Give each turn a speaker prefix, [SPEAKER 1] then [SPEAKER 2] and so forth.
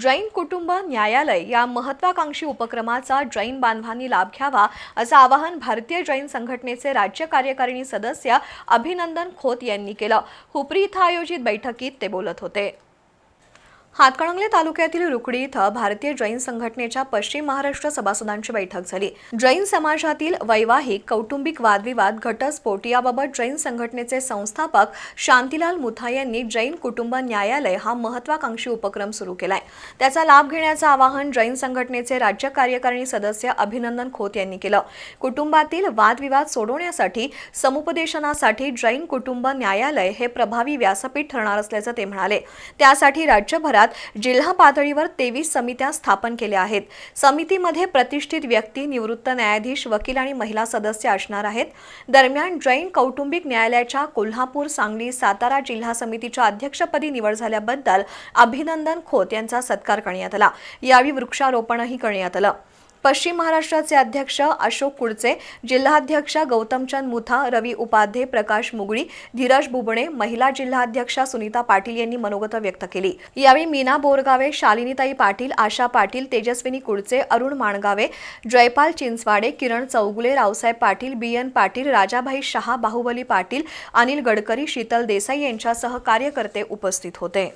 [SPEAKER 1] जैन कुटुंब न्यायालय या महत्वाकांक्षी उपक्रमाचा जैन बांधवांनी लाभ घ्यावा असं आवाहन भारतीय जैन संघटनेचे राज्य कार्यकारिणी सदस्य अभिनंदन खोत यांनी केलं. हुपरी इथं आयोजित बैठकीत ते बोलत होते. हातकणंगले तालुक्यातील रुकडी इथं भारतीय जैन संघटनेच्या पश्चिम महाराष्ट्र सभासदांची बैठक झाली. जैन समाजातील वैवाहिक कौटुंबिक वादविवाद घटस्फोट याबाबत जैन संघटनेचे संस्थापक शांतीलाल मुथा यांनी जैन कुटुंब न्यायालय हा महत्वाकांक्षी उपक्रम सुरू केलाय. त्याचा लाभ घेण्याचं आवाहन जैन संघटनेचे राज्य कार्यकारिणी सदस्य अभिनंदन खोत यांनी केलं. कुटुंबातील वादविवाद सोडवण्यासाठी समुपदेशनासाठी जैन कुटुंब न्यायालय हे प्रभावी व्यासपीठ ठरणार असल्याचं ते म्हणाले. त्यासाठी राज्यभरात जिल्हा पातळीवर तेवीस समित्या स्थापन केल्या आहेत. समितीमध्ये प्रतिष्ठित व्यक्ती निवृत्त न्यायाधीश वकील आणि महिला सदस्य असणार आहेत. दरम्यान जैन कौटुंबिक न्यायालयाच्या कोल्हापूर सांगली सातारा जिल्हा समितीच्या अध्यक्षपदी निवड झाल्याबद्दल अभिनंदन खोत यांचा सत्कार करण्यात आला. यावेळी वृक्षारोपणही करण्यात आलं. पश्चिम महाराष्ट्राचे अध्यक्ष अशोक कुडचे जिल्हाध्यक्ष गौतमचंद मुथा रवी उपाध्ये प्रकाश मुगळी धीरज बुबणे महिला जिल्हाध्यक्षा सुनीता पाटील यांनी मनोगत व्यक्त केली. यावेळी मीना बोरगावे शालिनीताई पाटील आशा पाटील तेजस्विनी कुडचे अरुण माणगावे जयपाल चिंचवाडे किरण चौगुले रावसाहेब पाटील बी एन पाटील राजाभाई शहा बाहुबली पाटील अनिल गडकरी शीतल देसाई यांच्यासह कार्यकर्ते उपस्थित होते.